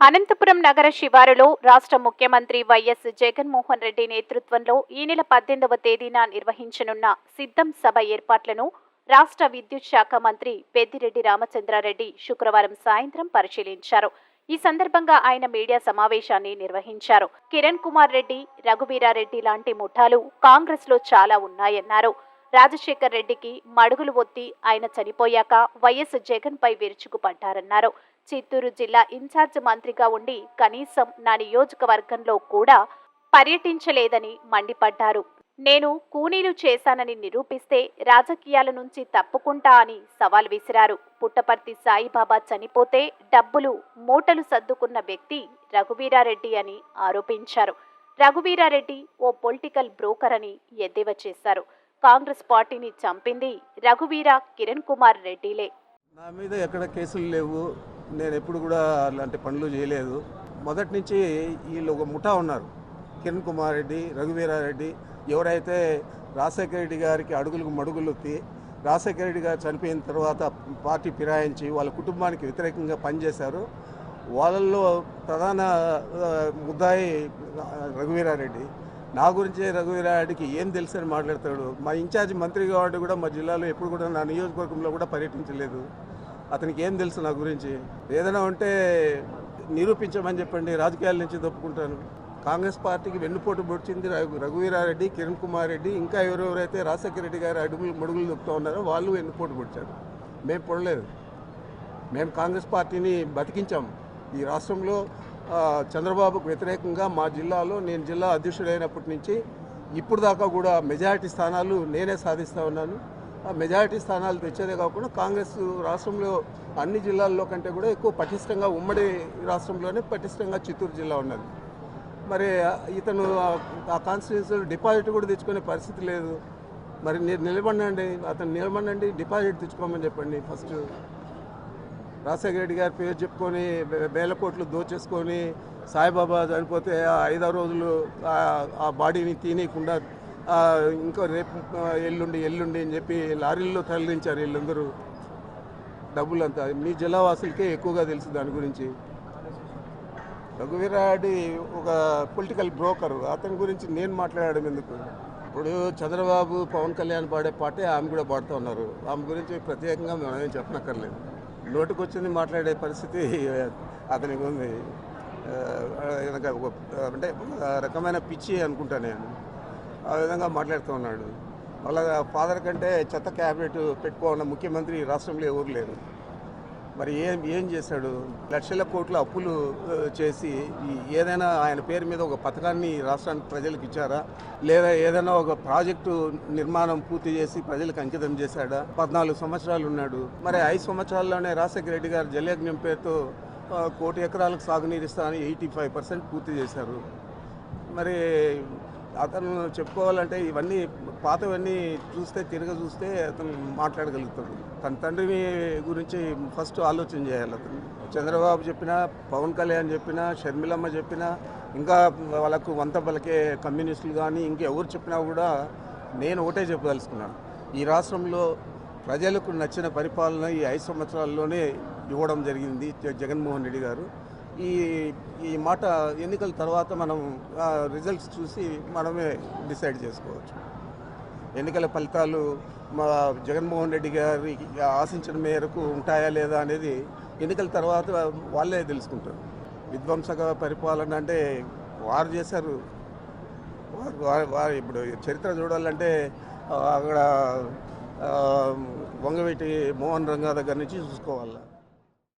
అనంతపురం నగర శివారులో రాష్ట్ర ముఖ్యమంత్రి వైఎస్ జగన్మోహన్ రెడ్డి నేతృత్వంలో ఈ నెల పద్దెనిమిదవ తేదీన నిర్వహించనున్న సిద్ధం సభ ఏర్పాట్లను రాష్ట్ర విద్యుత్ శాఖ మంత్రి పెద్దిరెడ్డి రామచంద్రారెడ్డి శుక్రవారం సాయంత్రం పరిశీలించారు. ఈ సందర్భంగా ఆయన మీడియా సమావేశాన్ని నిర్వహించారు. కిరణ్ కుమార్ రెడ్డి రఘువీరారెడ్డి లాంటి ముఠాలు కాంగ్రెస్లో చాలా ఉన్నాయన్నారు. రాజశేఖర్ రెడ్డికి మడుగులు ఒత్తి ఆయన చనిపోయాక వైఎస్ జగన్పై విరుచుకుపడ్డారన్నారు. చిత్తూరు జిల్లా ఇన్ఛార్జ్ మంత్రిగా ఉండి కనీసం నా నియోజకవర్గంలో కూడా పర్యటించలేదని మండిపడ్డారు. నేను కూనీలు చేశానని నిరూపిస్తే రాజకీయాల నుంచి తప్పుకుంటా అని సవాల్ విసిరారు. పుట్టపర్తి సాయిబాబా చనిపోతే డబ్బులు మూటలు సర్దుకున్న వ్యక్తి రఘువీరారెడ్డి అని ఆరోపించారు. రఘువీరారెడ్డి ఓ పొలిటికల్ బ్రోకర్ అని ఎద్దేవా చేశారు. కాంగ్రెస్ పార్టీని చంపింది రఘువీర కిరణ్ కుమార్ రెడ్డిలే. నా మీద ఎక్కడ కేసులు లేవు. నేను ఎప్పుడు కూడా అలాంటి పనులు చేయలేదు. మొదటి నుంచి వీళ్ళు ఒక ముఠా ఉన్నారు. కిరణ్ కుమార్ రెడ్డి రఘువీరారెడ్డి ఎవరైతే రాజశేఖర రెడ్డి గారికి అడుగులకు మడుగులొత్తి రాజశేఖర రెడ్డి గారు చనిపోయిన తర్వాత పార్టీ ఫిరాయించి వాళ్ళ కుటుంబానికి వ్యతిరేకంగా పనిచేశారు. వాళ్ళల్లో ప్రధాన ముద్దాయి రఘువీరారెడ్డి నా గురించి రఘువీరాయుడికి ఏం తెలుసు అని మాట్లాడతాడు. మా ఇన్ఛార్జ్ మంత్రి కాబట్టి కూడా మా జిల్లాలో ఎప్పుడు కూడా నా నియోజకవర్గంలో కూడా పర్యటించలేదు. అతనికి ఏం తెలుసు నా గురించి? ఏదైనా ఉంటే నిరూపించమని చెప్పండి. రాజకీయాల నుంచి తప్పుకుంటాను. కాంగ్రెస్ పార్టీకి వెన్నుపోటు పొడిచింది రఘు రఘువీరారెడ్డి కిరణ్ కుమార్ రెడ్డి. ఇంకా ఎవరెవరైతే రాజశేఖర రెడ్డి గారు అడుగులు మడుగులు దొక్కుతూ ఉన్నారో వాళ్ళు వెన్నుపోటు పొడిచారు. మేము పొడలేదు. మేము కాంగ్రెస్ పార్టీని బతికించాం. ఈ రాష్ట్రంలో చంద్రబాబుకు వ్యతిరేకంగా మా జిల్లాలో నేను జిల్లా అధ్యక్షుడైనప్పటి నుంచి ఇప్పుడు దాకా కూడా మెజారిటీ స్థానాలు నేనే సాధిస్తూ ఉన్నాను. ఆ మెజారిటీ స్థానాలు తెచ్చేదే కాకుండా కాంగ్రెస్ రాష్ట్రంలో అన్ని జిల్లాల్లో కంటే కూడా ఎక్కువ పటిష్టంగా ఉమ్మడి రాష్ట్రంలోనే పటిష్టంగా చిత్తూరు జిల్లా ఉన్నది. మరి ఇతను ఆ- కాన్స్టిట్యూన్సీలో డిపాజిట్ కూడా తెచ్చుకునే పరిస్థితి లేదు. మరి నిలబడండి అతను నిలబడండి డిపాజిట్ తెచ్చుకోమని చెప్పండి ఫస్ట్. రాజశేఖర రెడ్డి గారి పేరు చెప్పుకొని వేల కోట్లు దోచేసుకొని సాయిబాబా చనిపోతే ఆ ఐదారు రోజులు ఆ- బాడీని తినేయకుండా ఇంకో రేపు ఎల్లుండి ఎల్లుండి అని చెప్పి లారీల్లో తరలించారు వీళ్ళందరూ. డబ్బులంతా. మీ జిల్లా వాసులకే ఎక్కువగా తెలుసు దాని గురించి. రఘువీరారెడ్డి ఒక పొలిటికల్ బ్రోకర్. అతని గురించి నేను మాట్లాడడం ఎందుకు? ఇప్పుడు చంద్రబాబు పవన్ కళ్యాణ్ పాడే పాటే ఆమె కూడా పాడుతూ ఉన్నారు. ఆమె గురించి ప్రత్యేకంగా మనం ఏం చెప్పనక్కర్లేదు. నోటికి వచ్చింది మాట్లాడే పరిస్థితి అతనికి ఉంది. అంటే రకమైన పిచ్చి అనుకుంటా నేను. ఆ విధంగా మాట్లాడుతూ ఉన్నాడు. వాళ్ళ ఫాదర్ కంటే చెత్త క్యాబినెట్ పెట్టుకోవాలన్న ముఖ్యమంత్రి ఈ రాష్ట్రంలో ఎవరు లేరు. మరి ఏం ఏం చేశాడు? లక్షల కోట్ల అప్పులు చేసి ఏదైనా ఆయన పేరు మీద ఒక పథకాన్ని రాష్ట్రానికి ప్రజలకు ఇచ్చారా? లేదా ఏదైనా ఒక ప్రాజెక్టు నిర్మాణం పూర్తి చేసి ప్రజలకు అంకితం చేశాడా? పద్నాలుగు సంవత్సరాలు ఉన్నాడు. మరి ఐదు సంవత్సరాల్లోనే రాజశేఖర రెడ్డి గారు జలయజ్ఞం పేరుతో కోటి ఎకరాలకు సాగునీరు ఇస్తానని ఎయిటీ ఫైవ్ పర్సెంట్ పూర్తి చేశారు. మరి అతను చెప్పుకోవాలంటే ఇవన్నీ పాతవన్నీ చూస్తే తిరగ చూస్తే అతను మాట్లాడగలుగుతాడు. తన తండ్రిని గురించి ఫస్ట్ ఆలోచన చేయాలి అతను. చంద్రబాబు చెప్పినా పవన్ కళ్యాణ్ చెప్పినా షర్మిలమ్మ చెప్పినా ఇంకా వాళ్ళకు వంత పలికే కమ్యూనిస్టులు కానీ ఇంకెవరు చెప్పినా కూడా నేను ఒకటే చెప్పదలుచుకున్నాను. ఈ రాష్ట్రంలో ప్రజలకు నచ్చిన పరిపాలన ఈ ఐదు సంవత్సరాల్లోనే ఇవ్వడం జరిగింది జగన్మోహన్ రెడ్డి గారు. ఈ ఈ మాట ఎన్నికల తర్వాత మనం రిజల్ట్స్ చూసి మనమే డిసైడ్ చేసుకోవచ్చు. ఎన్నికల ఫలితాలు మా జగన్మోహన్ రెడ్డి గారి ఆశించిన మేరకు ఉంటాయా లేదా అనేది ఎన్నికల తర్వాత వాళ్ళే తెలుసుకుంటారు. విధ్వంసక పరిపాలన అంటే వారు చేశారు. వారు వారు- ఇప్పుడు చరిత్ర చూడాలంటే అక్కడ వంగవీటి మోహన్ రంగా దగ్గర నుంచి చూసుకోవాలి?